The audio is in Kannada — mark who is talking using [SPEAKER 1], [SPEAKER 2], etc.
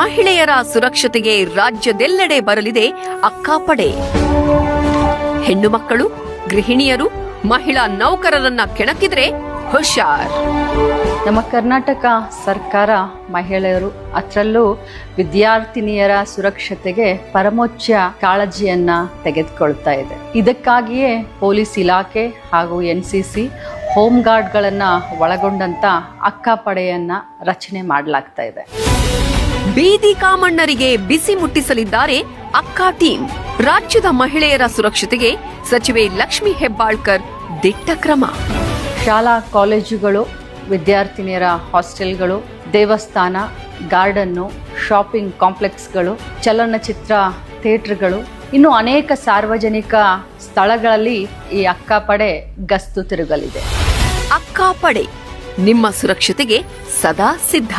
[SPEAKER 1] ಮಹಿಳೆಯರ ಸುರಕ್ಷತೆಗೆ ರಾಜ್ಯದೆಲ್ಲೆಡೆ ಬರಲಿದೆ ಅಕ್ಕಾಪಡೆ. ಹೆಣ್ಣು ಮಕ್ಕಳು, ಗೃಹಿಣಿಯರು, ಮಹಿಳಾ ನೌಕರರನ್ನ ಕೆಣಕಿದ್ರೆ ಹುಷಾರ್.
[SPEAKER 2] ನಮ್ಮ ಕರ್ನಾಟಕ ಸರ್ಕಾರ ಮಹಿಳೆಯರು ಅದರಲ್ಲೂ ವಿದ್ಯಾರ್ಥಿನಿಯರ ಸುರಕ್ಷತೆಗೆ ಪರಮೋಚ್ಚ ಕಾಳಜಿಯನ್ನ ತೆಗೆದುಕೊಳ್ತಾ ಇದೆ. ಇದಕ್ಕಾಗಿಯೇ ಪೊಲೀಸ್ ಇಲಾಖೆ ಹಾಗೂ ಎನ್ ಸಿ ಸಿ ಹೋಮ್ ಗಾರ್ಡ್ಗಳನ್ನು ಒಳಗೊಂಡಂತ ಅಕ್ಕಪಡೆಯನ್ನ ರಚನೆ ಮಾಡಲಾಗ್ತಾ ಇದೆ.
[SPEAKER 1] ಬೀದಿ ಕಾಮಣ್ಣರಿಗೆ ಬಿಸಿ ಮುಟ್ಟಿಸಲಿದ್ದಾರೆ ಅಕ್ಕಾ ಟೀಮ್. ರಾಜ್ಯದ ಮಹಿಳೆಯರ ಸುರಕ್ಷತೆಗೆ ಸಚಿವೆ ಲಕ್ಷ್ಮಿ ಹೆಬ್ಬಾಳ್ಕರ್ ದಿಟ್ಟ ಕ್ರಮ.
[SPEAKER 2] ಶಾಲಾ ಕಾಲೇಜುಗಳು ವಿದ್ಯಾರ್ಥಿನಿಯರ ಹಾಸ್ಟೆಲ್ಗಳು ದೇವಸ್ಥಾನ ಗಾರ್ಡನ್ನು ಶಾಪಿಂಗ್ ಕಾಂಪ್ಲೆಕ್ಸ್ಗಳು ಚಲನಚಿತ್ರ ಥಿಯೇಟರ್ಗಳು ಇನ್ನು ಅನೇಕ ಸಾರ್ವಜನಿಕ ಸ್ಥಳಗಳಲ್ಲಿ ಈ ಅಕ್ಕಪಡೆ ಗಸ್ತು ತಿರುಗಲಿದೆ.
[SPEAKER 1] ಅಕ್ಕಾಪಡೆ ನಿಮ್ಮ ಸುರಕ್ಷತೆಗೆ ಸದಾ ಸಿದ್ಧ.